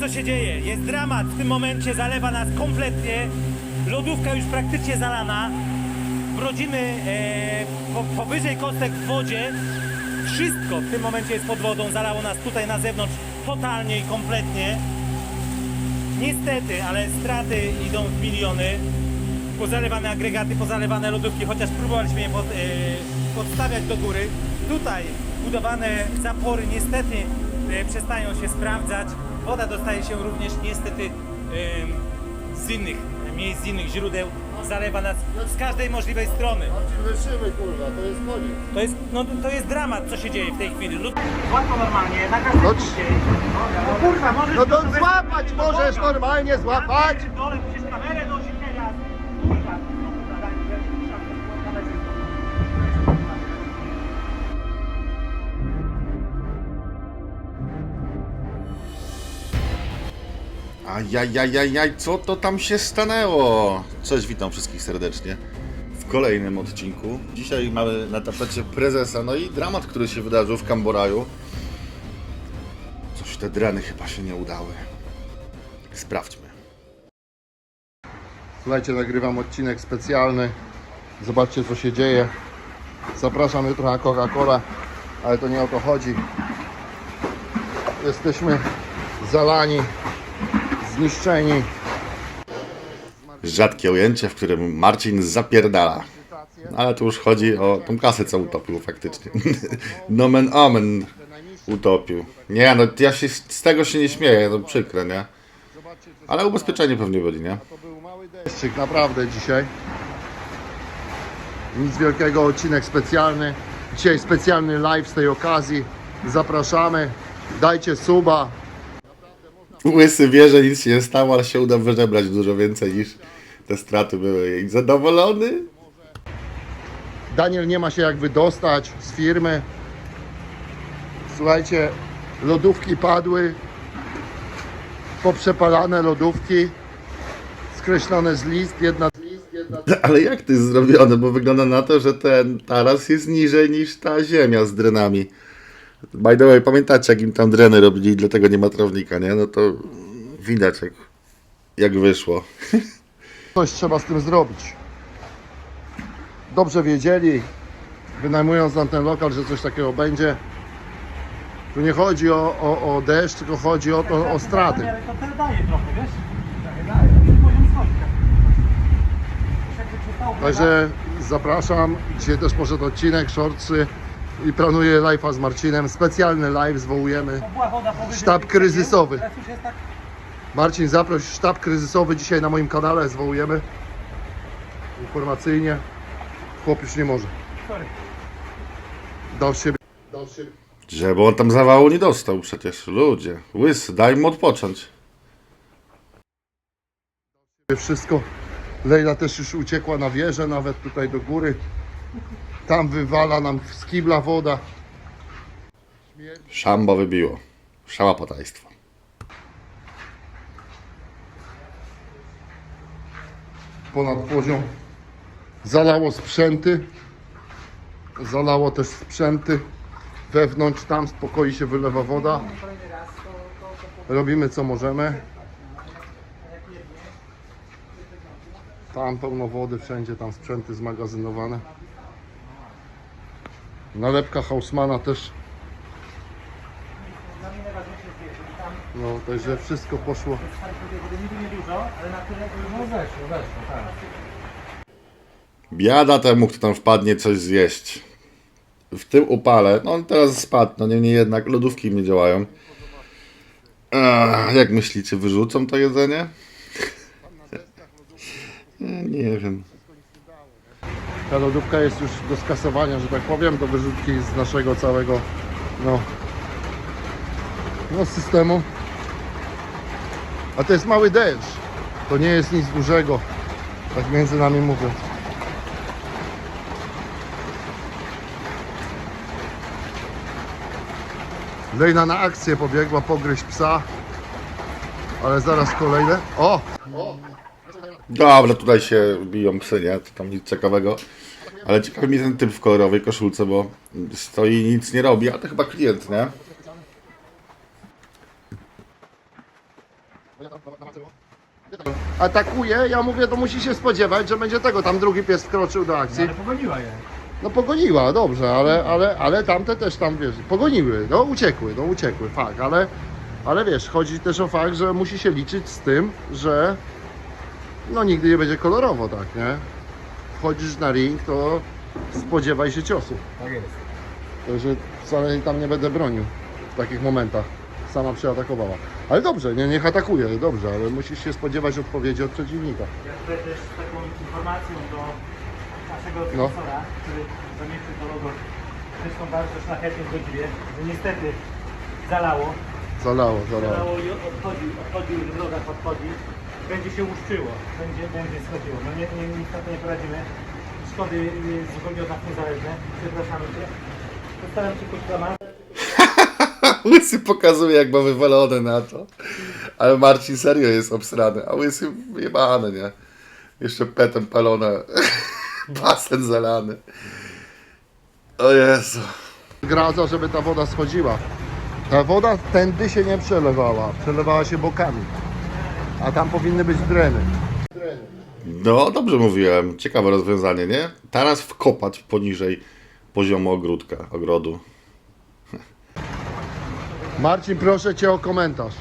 Co się dzieje. Jest dramat. W tym momencie zalewa nas kompletnie. Lodówka już praktycznie zalana. Brodzimy e, po, powyżej kostek w wodzie. Wszystko w tym momencie jest pod wodą. Zalało nas tutaj na zewnątrz totalnie i kompletnie. Niestety, ale straty idą w miliony. Pozalewane agregaty, pozalewane lodówki, chociaż próbowaliśmy je pod, e, podstawiać do góry. Tutaj budowane zapory niestety e, przestają się sprawdzać. Woda dostaje się również niestety z innych miejsc, z innych źródeł. Zalewa nas z każdej możliwej strony. Wyszymy, kurwa, to jest koniec. To jest, no, to jest dramat, co się dzieje w tej chwili. Lud... Łatwo normalnie, na No, każdej c- No kurwa, możesz... No to złapać możesz normalnie złapać. Ajajajajaj, co to tam się stanęło? Cześć, witam wszystkich serdecznie w kolejnym odcinku. Dzisiaj mamy na tapecie prezesa, no i dramat, który się wydarzył w Kamboraju. Coś te dreny chyba się nie udały. Sprawdźmy. Słuchajcie, nagrywam odcinek specjalny. Zobaczcie, co się dzieje. Zapraszam jutro na Coca-Cola, ale to nie o to chodzi. Jesteśmy zalani, zniszczeni. Rzadkie ujęcie, w którym Marcin zapierdala. Ale tu już chodzi o tą kasę, co utopił faktycznie. Nomen omen utopił. Nie, no ja się z tego się nie śmieję, to przykre, nie? Ale ubezpieczenie pewnie byli, nie? To był mały deszczyk, naprawdę dzisiaj. Nic wielkiego, odcinek specjalny. Dzisiaj specjalny live z tej okazji. Zapraszamy. Dajcie suba. Łysy wie, że nic się nie stało, ale się uda wyżebrać dużo więcej niż te straty były. I zadowolony? Daniel nie ma się jak wydostać z firmy. Słuchajcie, lodówki padły. Poprzepalane lodówki. Skreślone z list. Jedna z list, jedna z... Ale jak to jest zrobione? Bo wygląda na to, że ten taras jest niżej niż ta ziemia z drenami. By the way, pamiętacie jak im tam dreny robili i dlatego nie ma trawnika, nie? No to widać jak, jak wyszło. Coś trzeba z tym zrobić. Dobrze wiedzieli, wynajmując nam ten lokal, że coś takiego będzie. Tu nie chodzi o, o, o deszcz, tylko chodzi o, to, o straty. Ale to daje trochę, wiesz? Tak. Także zapraszam. Dzisiaj też poszedł odcinek, shortsy i planuję live'a z Marcinem. Specjalny live zwołujemy. Sztab kryzysowy. Tak Marcin, zaproś sztab kryzysowy dzisiaj na moim kanale zwołujemy. Informacyjnie. Chłop już nie może. Dał siebie. Dał siebie. Żeby on tam zawału nie dostał przecież. Ludzie, łysy, daj mu odpocząć. wszystko. Lejla też już uciekła na wieżę, nawet tutaj do góry. Tam wywala nam z kibla woda. Szambo wybiło. Szałapataństwo. Ponad poziom. Zalało sprzęty. Zalało też sprzęty. Wewnątrz tam z pokoi się wylewa woda. Robimy co możemy. Tam pełno wody, wszędzie tam sprzęty zmagazynowane. Nalepka Hausmana też. No, także wszystko poszło. Biada temu, kto tam wpadnie coś zjeść. W tym upale, no on teraz spadł, no niemniej jednak lodówki nie działają. Ech, jak myślicie, wyrzucą to jedzenie? Nie, nie wiem. Ta lodówka jest już do skasowania, że tak powiem, do wyrzutki z naszego całego no, no systemu. A to jest mały deszcz. To nie jest nic dużego. Tak między nami mówiąc. Lejna na akcję pobiegła pogryźć psa. Ale zaraz kolejne. O! Dobra, tutaj się biją psy, nie? To tam nic ciekawego. Ale ciekawi mnie ten typ w kolorowej koszulce, bo stoi i nic nie robi, a to chyba klient, nie? atakuje, ja mówię, to musi się spodziewać, że będzie tego, tam drugi pies wkroczył do akcji. Ale pogoniła je. No pogoniła, dobrze, ale, ale, ale tamte też tam, wiesz, pogoniły, no uciekły, no uciekły, fakt, ale, ale wiesz, chodzi też o fakt, że musi się liczyć z tym, że no nigdy nie będzie kolorowo, tak, nie? Wchodzisz na ring, to spodziewaj się ciosu. Tak jest. Także wcale tam nie będę bronił w takich momentach. Sama przeatakowała. Ale dobrze, nie, niech atakuje, dobrze, ale musisz się spodziewać odpowiedzi od przeciwnika. Ja tutaj też z taką informacją do naszego No. profesora, który zamieszczył to logo zresztą bardzo szlachetnie godziwie, że niestety zalało. Zalało, zalało. Zalało i odchodzi, odchodzi, w nogach odchodzi. Będzie się łuszczyło, będzie, będzie schodziło. No nie, nie, nic na to nie poradzimy. Szkody y, zupełnie od nas niezależne. Przepraszamy Cię. Postaram się kurwa Łysy pokazuje, jak ma wywalone na to. Ale Marcin serio jest obsrany, a Łysy wyjebane, nie? Jeszcze petem palone. Basen zalany. O Jezu. Gradza, żeby ta woda schodziła. Ta woda tędy się nie przelewała, przelewała się bokami. A tam powinny być dreny. No, dobrze mówiłem. Ciekawe rozwiązanie, nie? Teraz wkopać poniżej poziomu ogródka, ogrodu. Marcin, proszę Cię o komentarz.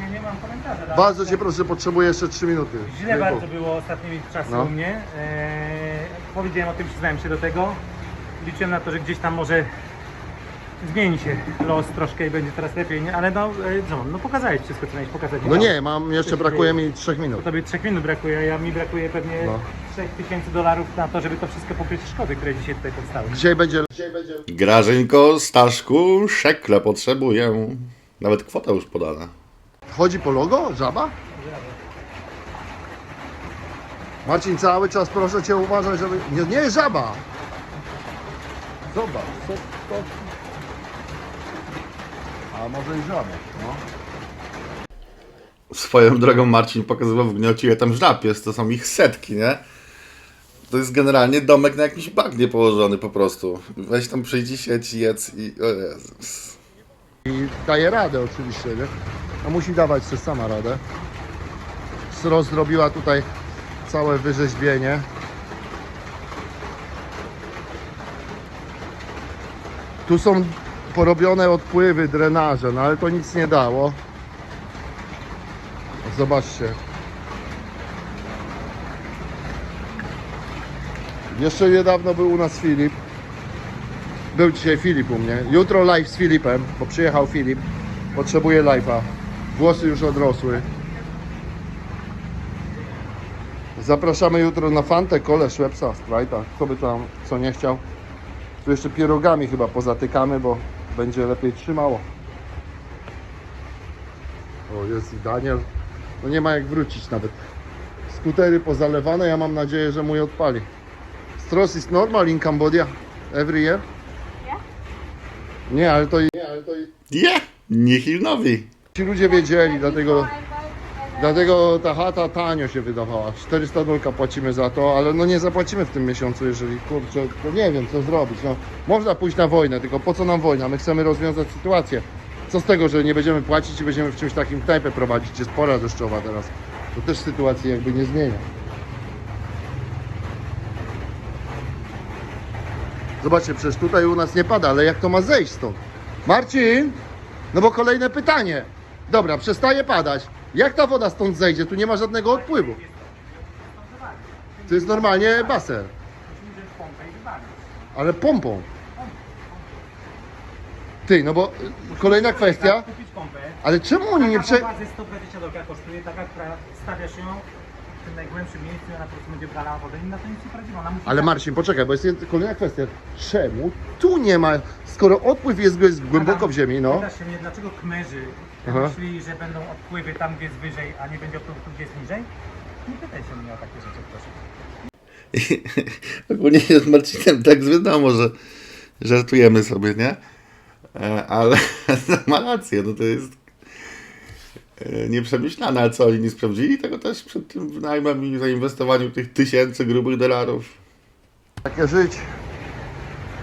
Nie, nie mam komentarza. Bardzo Cię proszę, potrzebuję jeszcze 3 minuty. Źle bardzo było ostatnimi czasy No. u mnie. Eee, powiedziałem o tym, przyznałem się do tego. Liczyłem na to, że gdzieś tam może zmieni się los troszkę i będzie teraz lepiej, nie? ale no, e, no, no pokazałeś wszystko, co miałeś pokazać. No nie, mam, jeszcze brakuje mi 3 To minut. tobie 3 minut brakuje, a ja mi brakuje pewnie No. 3000 dolarów na to, żeby to wszystko pokryć szkody, które dzisiaj tutaj powstały. Dzisiaj będzie... Dzisiaj będzie... Grażynko, Staszku, szekle potrzebuję. Nawet kwota już podana. Chodzi po logo? Żaba? Marcin, cały czas proszę Cię uważaj, żeby... Nie, nie żaba! Zobacz, co to... A może i żaba, no. Swoją drogą Marcin pokazywał w gniocie, ile tam żab jest. To są ich setki, nie? To jest generalnie domek na jakimś bagnie położony po prostu. Weź tam przyjdzie sieć, jedz i... O Jezus. I daje radę oczywiście, nie? A musi dawać sobie sama radę. Sro zrobiła tutaj całe wyrzeźbienie. Tu są porobione odpływy, drenaże, no ale to nic nie dało. Zobaczcie. Jeszcze niedawno był u nas Filip. Był dzisiaj Filip u mnie. Jutro live z Filipem, bo przyjechał Filip. Potrzebuje live'a. Włosy już odrosły. Zapraszamy jutro na Fantę, kole, Szwepsa, Sprite'a. Kto by tam co nie chciał. Tu jeszcze pierogami chyba pozatykamy, bo będzie lepiej trzymało. O, jest i Daniel. No nie ma jak wrócić nawet. Skutery pozalewane, ja mam nadzieję, że mój odpali. Stross is normal in Cambodia every year? Nie, ale to, nie, ale to Nie! Nihilnowi. ci ludzie wiedzieli, dlatego, dlatego ta chata tanio się wydawała. 400 dolka płacimy za to, ale no nie zapłacimy w tym miesiącu, jeżeli kurczę, to nie wiem co zrobić. No, można pójść na wojnę, tylko po co nam wojna? My chcemy rozwiązać sytuację. Co z tego, że nie będziemy płacić i będziemy w czymś takim knajpę prowadzić, jest pora deszczowa teraz. To też sytuacji jakby nie zmienia. Zobaczcie, przecież tutaj u nas nie pada, ale jak to ma zejść stąd? Marcin! No bo kolejne pytanie. Dobra, przestaje padać. Jak ta woda stąd zejdzie? Tu nie ma żadnego odpływu. To jest normalnie basen. Ale pompą. Ty, no bo y, kolejna kwestia. Kupić pompę. Ale czemu oni nie Taka prze... pompa ze 120 dolarów kosztuje, taka, która stawiasz ją w tym najgłębszym miejscu i ona po prostu będzie brała wodę i na to nic nie poradzimy. Ona musi Ale Marcin, poczekaj, bo jest jed- kolejna kwestia. Czemu tu nie ma, skoro odpływ jest, jest głęboko w ziemi, no. Pytasz się mnie, dlaczego kmerzy Aha. myśli, że będą odpływy tam, gdzie jest wyżej, a nie będzie odpływu tu, gdzie jest niżej? Nie pytaj się mnie o takie rzeczy, proszę. Ogólnie z Marcinem tak wiadomo, że żartujemy sobie, nie? E, Ale ma rację, no to jest nieprzemyślane, ale co oni nie sprawdzili tego też przed tym wynajmem i zainwestowaniu tych tysięcy grubych dolarów. Takie żyć.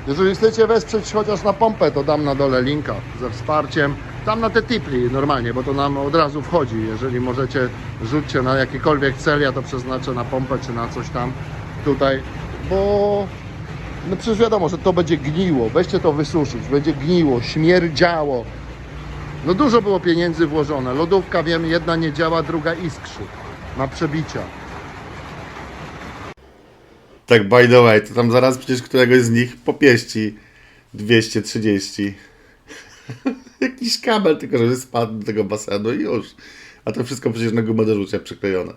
Jeżeli chcecie wesprzeć chociaż na pompę, to dam na dole linka ze wsparciem. Tam na te tipli normalnie, bo to nam od razu wchodzi. Jeżeli możecie, rzućcie na jakikolwiek cel, ja to przeznaczę na pompę czy na coś tam tutaj, bo no przecież wiadomo, że to będzie gniło. Weźcie to wysuszyć, będzie gniło, śmierdziało. No dużo było pieniędzy włożone. Lodówka wiem, jedna nie działa, druga iskrzy. Ma przebicia. Tak by the way, to tam zaraz przecież któregoś z nich popieści 230. Jakiś kabel tylko, żeby spadł do tego basenu i już. A to wszystko przecież na gumę do rzucia przyklejone.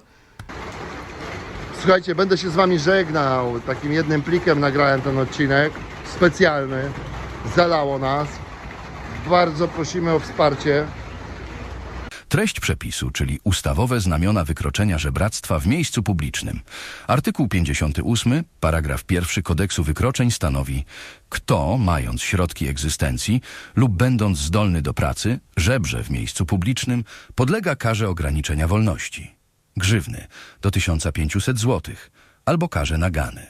Słuchajcie, będę się z Wami żegnał. Takim jednym plikiem nagrałem ten odcinek. Specjalny. Zalało nas. Bardzo prosimy o wsparcie. Treść przepisu, czyli ustawowe znamiona wykroczenia żebractwa w miejscu publicznym. Artykuł 58, paragraf 1 kodeksu wykroczeń stanowi: Kto, mając środki egzystencji lub będąc zdolny do pracy, żebrze w miejscu publicznym, podlega karze ograniczenia wolności. Grzywny do 1500 zł albo karze nagany.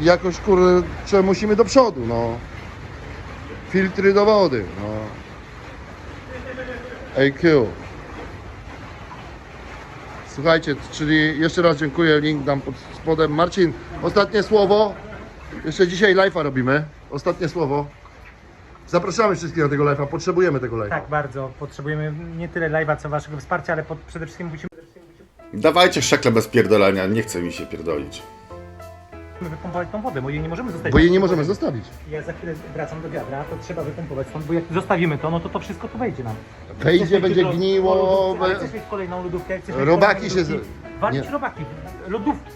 Jakoś kurczę musimy do przodu, no. Filtry do wody, no. AQ. Słuchajcie, czyli jeszcze raz dziękuję, link dam pod spodem. Marcin, ostatnie słowo. Jeszcze dzisiaj live'a robimy. Ostatnie słowo. Zapraszamy wszystkich na tego live'a, potrzebujemy tego live'a. Tak, bardzo. Potrzebujemy nie tyle live'a, co waszego wsparcia, ale pod, przede wszystkim musimy Dawajcie szekle bez pierdolenia, nie chce mi się pierdolić. Wypompować tą wodę, bo jej nie możemy zostawić. Bo jej nie możemy zostawić. Ja za chwilę wracam do wiadra, to trzeba wypompować stąd, bo jak zostawimy to, no to to wszystko tu wejdzie nam. Wejdzie, Chcesz będzie gniło, ale Chcesz mieć kolejną lodówkę, chcesz mieć Robaki kolejne się z- lodówki, Walić nie. robaki, lodówki.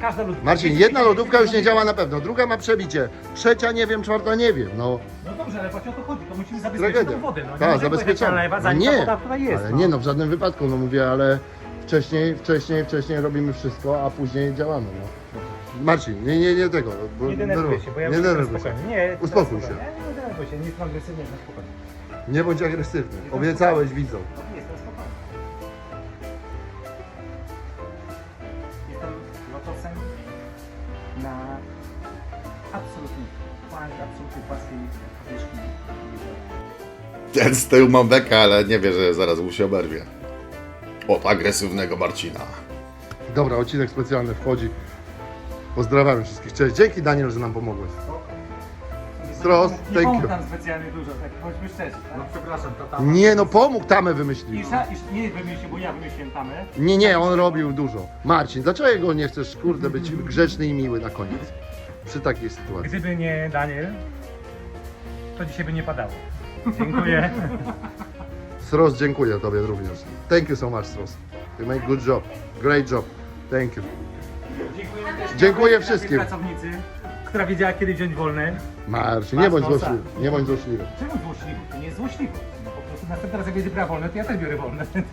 Każda lodówka. Marcin, jedna lodówka już nie działa na pewno, druga ma przebicie, trzecia nie wiem, czwarta nie wiem, no. No dobrze, ale właśnie o to chodzi, to musimy zabezpieczyć Tragedia. tą wodę. No. Nie Tak, zabezpieczamy. lewa, No zanim nie, ta woda tutaj jest. ale nie no, w żadnym wypadku, no mówię, ale wcześniej, wcześniej, wcześniej robimy wszystko, a później działamy, no. Marcin, nie, nie, nie tego. Bo, Nie denerwuj się, bo ja nie już denerwuj się. spokojny. Nie, Uspokój teraz się. Nie, nie denerwuj się, nie jestem agresywny, jestem spokojny. Nie bądź agresywny. Obiecałeś widzom. No, Jestem spokojny. Jestem lotosem na absolutnie, absolutnie płaskiej powierzchni. Ten z tyłu mam bekę, ale nie wie, że zaraz mu się oberwie. Od agresywnego Marcina. Dobra, odcinek specjalny wchodzi. Pozdrawiamy wszystkich. Cześć. Dzięki Daniel, że nam pomogłeś. Stros, Nie thank pomógł you. tam specjalnie dużo, tak bądźmy szczerzy. No przepraszam, to tam. Nie no, pomógł, tamę wymyślił. Isza, isz, nie wymyślił, bo ja wymyśliłem tamę. Nie, nie, on robił dużo. Marcin, dlaczego nie chcesz, kurde, być grzeczny i miły na koniec? Przy takiej sytuacji. Gdyby nie Daniel, to dzisiaj by nie padało. Dziękuję. Stros, dziękuję Tobie również. Thank you so much, Stros. You make good job. Great job. Thank you. Dziękuję, wszystkim. pracownicy, która wiedziała kiedy wziąć wolny. Marcin, nie bądź Masz nosa. złośliwy. Nie bądź złośliwy. Czemu złośliwy? To nie jest złośliwy. No po prostu następny raz jak będzie brała wolne, to ja też biorę wolne. To jest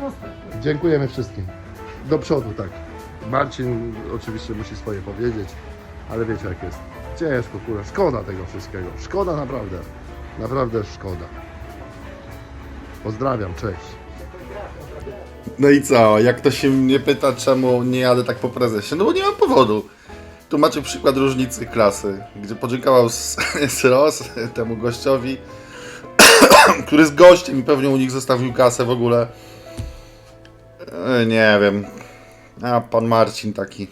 proste. Dziękujemy wszystkim. Do przodu, tak. Marcin oczywiście musi swoje powiedzieć, ale wiecie jak jest. Ciężko, kurwa. Szkoda tego wszystkiego. Szkoda naprawdę. Naprawdę szkoda. Pozdrawiam, cześć. No i co? Jak ktoś się mnie pyta, czemu nie jadę tak po prezesie? No bo nie mam powodu. Tu macie przykład różnicy klasy, gdzie podziękował Ross temu gościowi, który z gościem i pewnie u nich zostawił kasę w ogóle. E, Nie wiem. A pan Marcin taki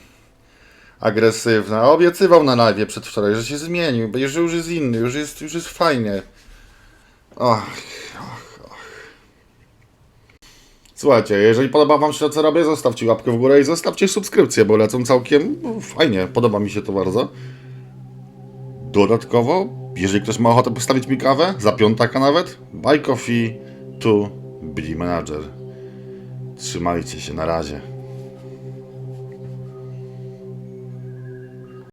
agresywny. A obiecywał na live przedwczoraj, że się zmienił, że już jest inny, już jest, już jest fajnie. Och, Słuchajcie, jeżeli podoba Wam się to, co robię, zostawcie łapkę w górę i zostawcie subskrypcję, bo lecą całkiem no, fajnie. Podoba mi się to bardzo. Dodatkowo, jeżeli ktoś ma ochotę postawić mi kawę, za piątaka nawet, buy coffee to BD Manager. Trzymajcie się, na razie.